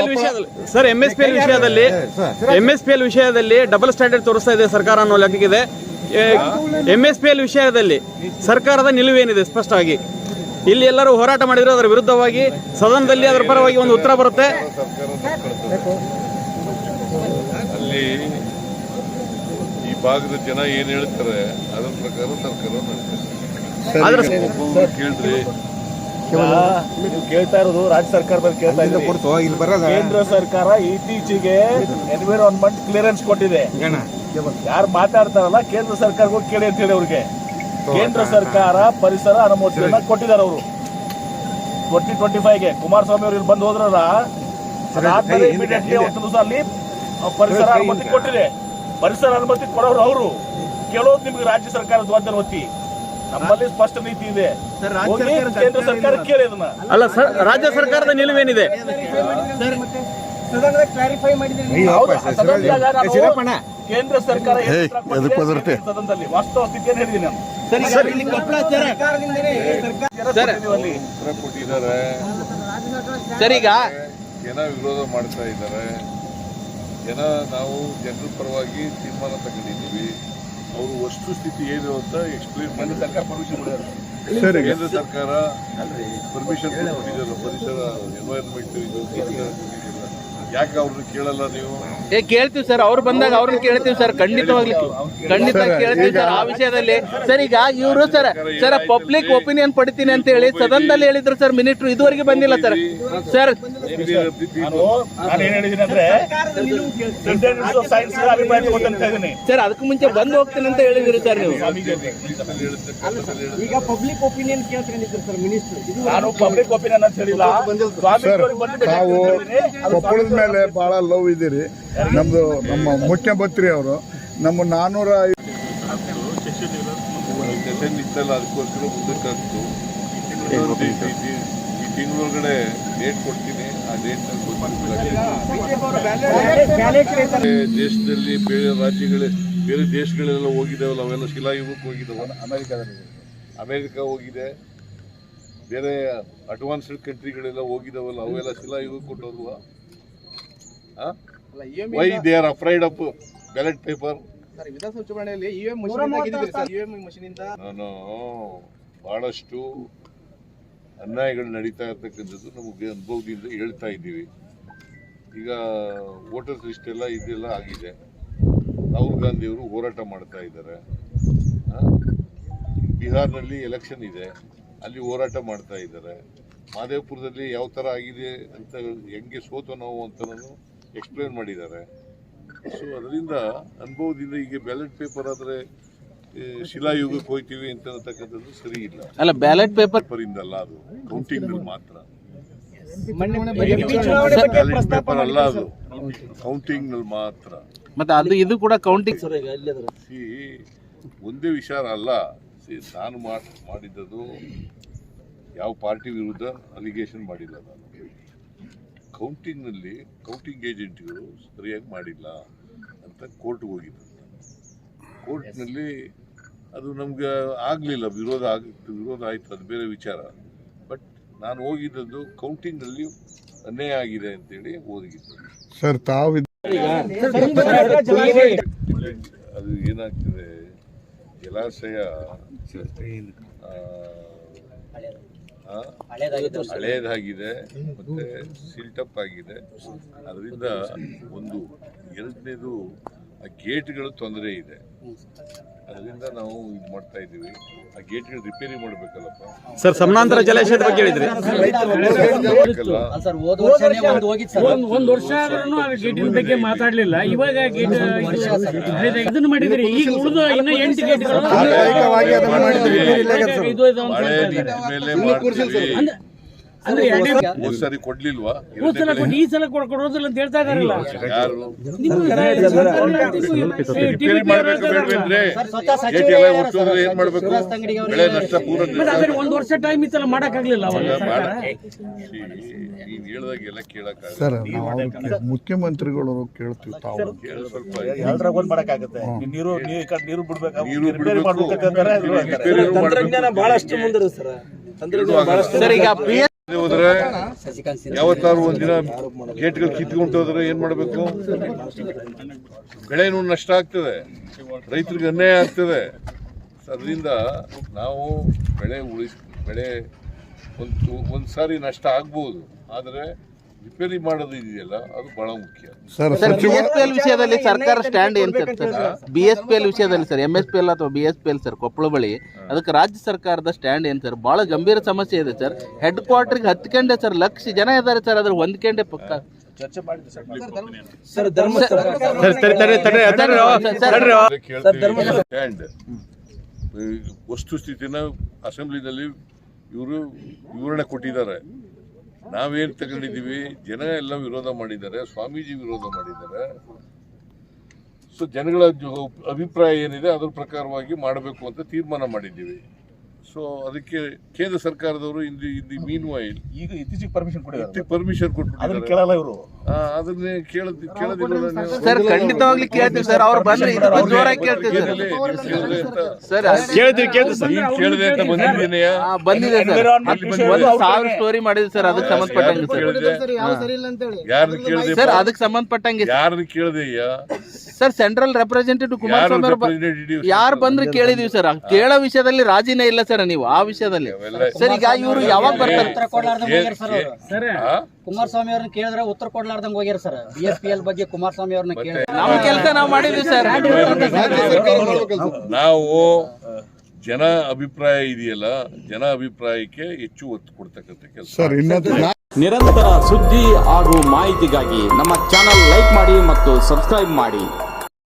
L ವಿಷಯದಲ್ಲಿ sir M S P L ವಿಷಯದಲ್ಲಿ M S P L ವಿಷಯದಲ್ಲಿ double standard ತೋರಿಸ್ತಾ ಇದೆ ಸರ್ಕಾರ ಅನ್ನೋ ಲೆಕ್ಕಿದೆ ಎಂ ಎಸ್ ಪಿ ಎಲ್ ವಿಷಯದಲ್ಲಿ ಸರ್ಕಾರದ ನಿಲುವೇನಿದೆ ಸ್ಪಷ್ಟವಾಗಿ. ಇಲ್ಲಿ ಎಲ್ಲರೂ ಹೋರಾಟ ಮಾಡಿದ್ರು ಅದರ ವಿರುದ್ಧವಾಗಿ ಸದನದಲ್ಲಿ ಅದರ ಪರವಾಗಿ ಒಂದು ಉತ್ತರ ಬರುತ್ತೆ. ಅಲ್ಲಿ ಈ ಭಾಗದ ಜನ ಏನ್ ಹೇಳ್ತಾರೆ ಅದರ ಪ್ರಕಾರ ಸರ್ಕಾರ ಕೇಳಿದ್ರಿ ನೀವು ಕೇಳ್ತಾ ಇರೋದು ರಾಜ್ಯ ಸರ್ಕಾರ ಬಗ್ಗೆ ಕೇಳ್ತಾ ಕೇಂದ್ರ ಸರ್ಕಾರ ಇತ್ತೀಚೆಗೆ ಎನ್ವಿರಾನ್ಮೆಂಟ್ ಕ್ಲಿಯರೆನ್ಸ್ ಕೊಟ್ಟಿದೆ. ಯಾರು ಮಾತಾಡ್ತಾರಲ್ಲ ಕೇಂದ್ರ ಸರ್ಕಾರ ಹೋಗಿ ಕೇಳಿ ಅಂತ ಹೇಳಿ ಅವ್ರಿಗೆ ಕೇಂದ್ರ ಸರ್ಕಾರ ಪರಿಸರ ಅನುಮೋದನೆ ಕೊಟ್ಟಿದ್ದಾರೆ ಅವರು. ಟ್ವೆಂಟಿ ಟ್ವೆಂಟಿ ಫೈವ್ಗೆ ಕುಮಾರಸ್ವಾಮಿ ಅವರು ಇಲ್ಲಿ ಬಂದು ಹೋದ್ರಲ್ಲ ಅದಾದ್ಮೇಲೆ ಇಮಿಡಿಯೇಟ್ಲಿ ದಿವಸ ಅಲ್ಲಿ ಪರಿಸರ ಅನುಮತಿ ಕೊಟ್ಟಿದೆ. ಪರಿಸರ ಅನುಮತಿ ಕೊಡೋರು ಅವರು. ಕೇಳೋದು ನಿಮ್ಗೆ ರಾಜ್ಯ ಸರ್ಕಾರ ಜವಾಬ್ದಾರಿ ಹೊತ್ತಿ ನಮ್ಮಲ್ಲಿ ಸ್ಪಷ್ಟ ನೀತಿ ಇದೆ. ಕೇಂದ್ರ ಸರ್ಕಾರ ಕೇಳಿ ಅದನ್ನ. ಅಲ್ಲ ಸರ್ ರಾಜ್ಯ ಸರ್ಕಾರದ ನಿಲುವೇನಿದೆ? ಕ್ಲಾರಿಫೈ. ಕೇಂದ್ರ ಸರ್ಕಾರ ಸದನದಲ್ಲಿ. ವಾಸ್ತವ ಸ್ಥಿತಿಯನ್ನು ಹೇಳಿದ್ದೀನಿ ನಾನು? ಕೊಟ್ಟಿದ್ದಾರೆ. ಸರ್ ಈಗ ಜನ ವಿರೋಧ ಮಾಡ್ತಾ ಇದ್ದಾರೆ. ಜನ ನಾವು ಜನರ ಪರವಾಗಿ ತೀರ್ಮಾನ ತಗೊಂಡಿದ್ದೀವಿ. ಅವರು ವಸ್ತುಸ್ಥಿತಿ ಏನು ಅಂತ ಎಕ್ಸ್ಪ್ಲೇನ್ ಮಾಡಿ. ಸರ್ಕಾರ ಪರ್ಮಿಷನ್ ಕೇಂದ್ರ ಸರ್ಕಾರ ಪರ್ಮಿಷನ್ ಕೊಟ್ಟಿದ್ದಾರೆ ಪರಿಸರ ಎನ್ವೈರನ್ಮೆಂಟ್ ಇದು ಯಾಕೆ ಅವ್ರನ್ನ ಕೇಳಲ್ಲ ನೀವು? ಏ ಕೇಳ್ತೀವಿ ಸರ್ ಅವ್ರು ಬಂದಾಗ ಅವ್ರನ್ನ ಕೇಳ್ತೀವಿ ಸರ್ ಖಂಡಿತವಾಗ್ಲಿ ಖಂಡಿತ ಕೇಳ್ತೀವಿ ಸರ್ ಆ ವಿಷಯದಲ್ಲಿ. ಸರ್ ಈಗ ಇವರು ಸರ್ ಸರ್ ಪಬ್ಲಿಕ್ ಒಪಿನಿಯನ್ ಪಡಿತೀನಿ ಅಂತ ಹೇಳಿ ಸದನದಲ್ಲಿ ಹೇಳಿದ್ರು ಸರ್ ಮಿನಿಟ್ರು ಇದುವರೆಗೆ ಬಂದಿಲ್ಲ ಸರ್. ಸರ್ ಸರ್ ಅದಕ್ಕೂ ಮುಂಚೆ ಬಂದು ಹೋಗ್ತೀನಿ ಅಂತ ಹೇಳಿದ್ರು ಸರ್ ನೀವು. ಈಗ ಪಬ್ಲಿಕ್ ಒಪಿನಿಯನ್ ಕೇಳ್ಕೊಂಡಿದ್ರು ಸರ್ ಮಿನಿಸ್ಟರ್ ಇದು ನಾನು ಪಬ್ಲಿಕ್ ಒಪಿನಿಯನ್ ಅಂತ ಹೇಳಿಲ್ಲ. ತಾವು ಕೊಪ್ಪಳದ ಮೇಲೆ ಬಹಳ ಲವ್ ಇದ್ದೀರಿ. ನಮ್ದು ನಮ್ಮ ಮುಖ್ಯಮಂತ್ರಿ ಅವರು ನಮ್ಮ ನಾನ್ನೂರ ಸೆಷನ್ ಇತ್ತಲ್ಲ ಅದಕ್ಕೋಸ್ಕರ ಮುಂದಕ್ಕೆ ಆಗ್ತು ಇನ್ನೊಂದು ಈ- ತಿಂಗಳೊಳಗಡೆ ಡೇಟ್ ಕೊಡ್ತೀನಿ. ಆ ದೇಶದಲ್ಲಿ ಬೇರೆ ರಾಜ್ಯಗಳೇ ಬೇರೆ ದೇಶಗಳೆಲ್ಲ ಹೋಗಿದ್ದಾವಲ್ಲ ಅವೆಲ್ಲ ಶಿಲಾಯುಗಕ್ಕೆ ಹೋಗಿದ್ದಾವ. ಅಮೆರಿಕಾದಲ್ಲಿ ಅಮೆರಿಕ ಹೋಗಿದೆ. ಬೇರೆ ಅಡ್ವಾನ್ಸ್ಡ್ ಕಂಟ್ರಿಗಳೆಲ್ಲ ಹೋಗಿದ್ದಾವಲ್ಲ ಅವೆಲ್ಲ ಶಿಲಾಯುಗಕ್ಕೆ ಕೊಟ್ಟೋಲ್ವಾ why they are afraid of ballot paper ವಿಧಾನಸಭೆ ಚುನಾವಣೆಯಲ್ಲಿ ಇವಿಎಂ ಮಷೀನ್ ಆಗಿದ್ದೀರಿ ಸರ್ ಇವಿಎಂ ಮಷೀನ್ ಇಂದ ನಾನು ಬಹಳಷ್ಟು ಅನ್ಯಾಯಗಳು ನಡೀತಾ ಇರ್ತಕ್ಕಂಥದ್ದು ನಮಗೆ ಅನುಭವದಿಂದ ಹೇಳ್ತಾ ಇದ್ದೀವಿ. ಈಗ ವೋಟರ್ಸ್ ಲಿಸ್ಟ್ ಎಲ್ಲ ಇದೆಲ್ಲ ಆಗಿದೆ. ರಾಹುಲ್ ಗಾಂಧಿ ಅವರು ಹೋರಾಟ ಮಾಡ್ತಾ ಇದ್ದಾರೆ. ಬಿಹಾರ್ನಲ್ಲಿ ಎಲೆಕ್ಷನ್ ಇದೆ. ಅಲ್ಲಿ ಹೋರಾಟ ಮಾಡ್ತಾ ಇದ್ದಾರೆ. ಮಾದೇವಪುರದಲ್ಲಿ ಯಾವ ಥರ ಆಗಿದೆ ಅಂತ ಹೆಂಗೆ ಸೋತೋ ನಾವು ಅಂತ ಎಕ್ಸ್ಪ್ಲೇನ್ ಮಾಡಿದ್ದಾರೆ. ಸೊ ಅದರಿಂದ ಅನುಭವದಿಂದ ಈಗ ಬ್ಯಾಲೆಟ್ ಪೇಪರ್ ಆದರೆ ಶಿಲಾಯುಗಕ್ಕೆ ಹೋಗ್ತೀವಿ ಅಂತ ಅಂತಕ್ಕಂಥದ್ದು ಸರಿ ಇಲ್ಲ. ಅಲ್ಲ ಬ್ಯಾಲೆಟ್ ಪೇಪರ್ ಪರಿಂದ ಅಲ್ಲ ಅದು. ಕೌಂಟಿಂಗ್ ಮಾತ್ರ. ಬ್ಯಾಲೆಟ್ ಪೇಪರ್ ಅಲ್ಲ ಅದು. ಕೌಂಟಿಂಗ್ನಲ್ಲಿ ಮಾತ್ರ. ಮತ್ತೆ ಅದು ಇದು ಕೂಡ ಕೌಂಟಿಂಗ್ ಸಿ ಒಂದೇ ವಿಚಾರ ಅಲ್ಲ. ಸಿ ನಾನು ಮಾಡ್- ಮಾಡಿದ್ದದು ಯಾವ ಪಾರ್ಟಿ ವಿರುದ್ಧ ಅಲಿಗೇಷನ್ ಮಾಡಿಲ್ಲ ನಾನು. ಕೌಂಟಿಂಗ್ನಲ್ಲಿ ಕೌಂಟಿಂಗ್ ಏಜೆಂಟ್ಗಳು ಸರಿಯಾಗಿ ಮಾಡಿಲ್ಲ ಅಂತ ಕೋರ್ಟ್ಗೆ ಕೋರ್ಟ್ ಕೋರ್ಟ್ನಲ್ಲಿ ಅದು ನಮ್ಗೆ ಆಗಲಿಲ್ಲ ವಿರೋಧ ಆಗ ವಿರೋಧ ಆಯಿತು ಅದು ಬೇರೆ ವಿಚಾರ. ಬಟ್ ನಾನು ಹೋಗಿದ್ದದ್ದು ಕೌಂಟಿಂಗ್ನಲ್ಲಿ ಅನ್ಯಾಯ ಆಗಿದೆ ಅಂತೇಳಿ ಓದಿದ್ದು ಸರ್ ತಾವು ಅದು ಏನಾಗ್ತದೆ? ಜಲಾಶಯ ಹಳೇದಾಗಿದೆ. ಮತ್ತೆ ಸಿಲ್ಟಪ್ ಆಗಿದೆ. ಅದರಿಂದ ಒಂದು ಎರಡನೇದು ಆ ಗೇಟ್ಗಳು ತೊಂದರೆ ಇದೆ ಅದರಿಂದ ನಾವು ಇದು ಮಾಡ್ತಾ ಇದ್ದೀವಿ ಆ ಗೇಟ್ಗಳು ರಿಪೇರಿ ಮಾಡಬೇಕಲ್ಲಪ್ಪ ಸರ್ ಸಮಾನಾಂತರ ಜಲಾಶಯದ ಬಗ್ಗೆ ಹೇಳಿದ್ರಿ ಬೇಕಲ್ಲ ಒಂದ್ ಒಂದ್ ವರ್ಷ ಆದ್ರೂ ಆ ಗೇಟಿನ ಬಗ್ಗೆ ಮಾತಾಡ್ಲಿಲ್ಲ ಇವಾಗ ಗೇಟ್ ಇದನ್ನ ಮಾಡಿದ್ರಿ ಈಗ ಉಳಿದ ಇನ್ನ ಎಂಟು ಗೇಟ್ಗಳು ತಾತ್ಕಾಲಿಕವಾಗಿ ಅದನ್ನ ಮಾಡಿದ್ರಿ, ರಿಪೇರಿ ಸರ್. ಇದು ಇದು ಮಳೆ ನಿಂತ ಮೇಲೆ ಮಾಡ್ತೀವಿ ಸರಿ ಕೊಡ್ಲಿಲ್ವಾ? ಈ ಸಲ ಕೊಡ್- ಕೊಡೋದಿಲ್ಲ ಅಂತ ಹೇಳ್ತಾ ಇದಾರಲ್ಲ. ಏನ್ ಮಾಡ್ಬೇಕು? ಬೆಳೆ ನಷ್ಟ ಪೂರ ಒಂದ್ ವರ್ಷ ಟೈಮ್ ಇತ್ತಲ್ಲ ಮಾಡಕ್ ಆಗ್ಲಿಲ್ಲ ಹೇಳ್ದಾಗೆಲ್ಲ ಸರ್ ಮುಖ್ಯಮಂತ್ರಿಗಳು ಕೇಳ್ತೀವಿ ತಾವು. ಒಂದ್ ಮಾಡಕ್ಕಾಗತ್ತೆ? ನೀರು ನೀರು ನೀರು ಬಿಡ್ಬೇಕು. ಬಿಡ್ಬೇಕು. ಬಹಳಷ್ಟು ಮುಂದಿರುತ್ತೆ ಸರ್. ಸರ್ ಈಗ ಪಿ ಹೋದ್ರೆ ಯಾವತ್ತಾರು ಒಂದಿನ ಗೇಟ್ಗಳು ಕಿತ್ಕೊಂಡು ಹೋದ್ರೆ ಏನ್ ಮಾಡಬೇಕು? ಬೆಳೆನೂ ನಷ್ಟ ಆಗ್ತದೆ. ರೈತರಿಗೆ ಅನ್ಯಾಯ ಆಗ್ತದೆ. ಅದರಿಂದ ನಾವು ಬೆಳೆ ಉಳಿಸ್, ಬೆಳೆ ಒಂದು ಒಂದು ಸಾರಿ ನಷ್ಟ ಆಗ್ಬೋದು. ಆದರೆ ರಿಪೇರಿ ಮಾಡೋದು ಇದೆಯಲ್ಲ ಅದು ಬಹಳ ಮುಖ್ಯ ಸರ್ ಸರ್ ಬಿ ಸಚಿವ ಎಸ್ ಪಿ ಎಲ್ ವಿಷಯದಲ್ಲಿ ಸರ್ಕಾರ ಸ್ಟ್ಯಾಂಡ್ ಏನ್ sir B S P L ವಿಷಯದಲ್ಲಿ sir M S P L ಅಥವಾ B S P L sir Koppal ಬಳಿ ಅದಕ್ಕೆ ರಾಜ್ಯ ಸರ್ಕಾರದ ಸ್ಟ್ಯಾಂಡ್ ಏನ್ ಸರ್ ಬಹಳ ಗಂಭೀರ ಸಮಸ್ಯೆ ಇದೆ ಸರ್ ಹೆಡ್ ಕ್ವಾರ್ಟರ್ಗೆ ಹತ್ಕೊಂಡೆ ಸರ್ ಲಕ್ಷ ಜನ ಇದ್ದಾರೆ ಸರ್ ಅದ್ರ ಹೊಂದ್ಕೊಂಡೆ ಪಕ್ಕ ವಸ್ತುಸ್ಥಿತಿನ ಅಸೆಂಬ್ಲಿನಲ್ಲಿ ಇವರು ವಿವರಣೆ ಕೊಟ್ಟಿದ್ದಾರೆ ನಾವೇನು ತಗೊಂಡಿದ್ದೀವಿ? ಜನ ಎಲ್ಲ ವಿರೋಧ ಮಾಡಿದ್ದಾರೆ, ಸ್ವಾಮೀಜಿ ವಿರೋಧ ಮಾಡಿದ್ದಾರೆ. ಸೊ ಜನಗಳ ಅಭಿಪ್ರಾಯ ಏನಿದೆ, ಅದ್ರ ಪ್ರಕಾರವಾಗಿ ಮಾಡಬೇಕು ಅಂತ ತೀರ್ಮಾನ ಮಾಡಿದ್ದೀವಿ. ಸೊ ಅದಕ್ಕೆ ಕೇಂದ್ರ ಸರ್ಕಾರದವರು ಇಲ್ಲಿ ಇಲ್ಲಿ ಮೀನ್ ವೈಲ್ ಈಗ ಇತ್ತೀಚೆಗೆ ಪರ್ಮಿಷನ್ ಕೊಟ್ಟಿದ್ದಾರೆ. ಪರ್ಮಿಷನ್ ಅದನ್ನ ಕೇಳಲ್ಲ ಇವರು. ಆ, ಅದನ್ನೇ ಕೇಳದ್ ಕೇಳದಿಲ್ಲ ಸರ್ ಖಂಡಿತವಾಗ್ಲಿ ಕೇಳ್ತೀವಿ ಸರ್ ಅವ್ರು ಬಂದ್ರೆ ಜೋರಾಗಿ ಕೇಳ್ತೀವಿ ಸರ್. ಕೇಳ್ತೀವಿ ಕೇಳ್ತೀವಿ ಸರ್ ನೀನ್ ಕೇಳಿದೆ ಅಂತ ಬಂದಿದ್ದೀನಿ ಆ, ಬಂದಿದೆ ಸರ್. ಒಂದು ಸಾವಿರ ಸ್ಟೋರಿ ಮಾಡಿದೆ ಸರ್ ಅದಕ್ಕೆ ಸಂಬಂಧಪಟ್ಟಂಗೆ ಸರ್. ಯಾರನ್ನ ಕೇಳಿದೆ ಸರ್ ಅದಕ್ಕೆ ಸಂಬಂಧಪಟ್ಟಂಗೆ ಯಾರನ್ನ ಕೇಳಿದೆಯ್ಯ ಸರ್ ಸೆಂಟ್ರಲ್ ರೆಪ್ರೆಸೆಂಟೇಟಿವ್ ಕುಮಾರಸ್ವಾಮಿ ಅವರು representative ಯಾರು ಬಂದ್ರೆ ಕೇಳಿದೀವಿ ಸರ್ ಕೇಳೋ ವಿಷಯದಲ್ಲಿ ರಾಜಿನೇ ಇಲ್ಲ ಸರ್ ನೀವು ಆ ವಿಷಯದಲ್ಲಿ. ಸರ್ ಈಗ ಇವರು ಯಾವಾಗ ಬರ್ತಾರೆ? ಉತ್ತರ ಕೊಡ್ಲಾರ್ದಂಗ್ ಹೋಗ್ಯಾರ ಸರ್ ಅವ್ರು. ಸರ್ ಆ? ಕುಮಾರಸ್ವಾಮಿ ಅವ್ರನ್ನ ಕೇಳಿದ್ರೆ ಉತ್ತರ ಕೊಡ್ಲಾರ್ದಂಗ್ ಹೋಗ್ಯಾರ sir B S P L ಬಗ್ಗೆ ಕುಮಾರಸ್ವಾಮಿ ಅವ್ರನ್ನ ಕೇಳಿದ್ರೆ. ನಮ್ಮ ಕೆಲಸ ನಾವು ಮಾಡಿದ್ವಿ ಸರ್ ನಾವು ಜನ ಅಭಿಪ್ರಾಯ ಇದೆಯಲ್ಲ ಜನ ಅಭಿಪ್ರಾಯಕ್ಕೆ ಹೆಚ್ಚು ಒತ್ತು ಕೊಡ್ತಕ್ಕಂಥ ಕೆಲಸ. ಸರ್ ಇನ್ನೊಂದು ನಿರಂತರ ಸುದ್ದಿ ಹಾಗೂ ಮಾಹಿತಿಗಾಗಿ ನಮ್ಮ ಚಾನಲ್ ಲೈಕ್ ಮಾಡಿ ಮತ್ತು ಸಬ್ಸ್ಕ್ರೈಬ್ ಮಾಡಿ.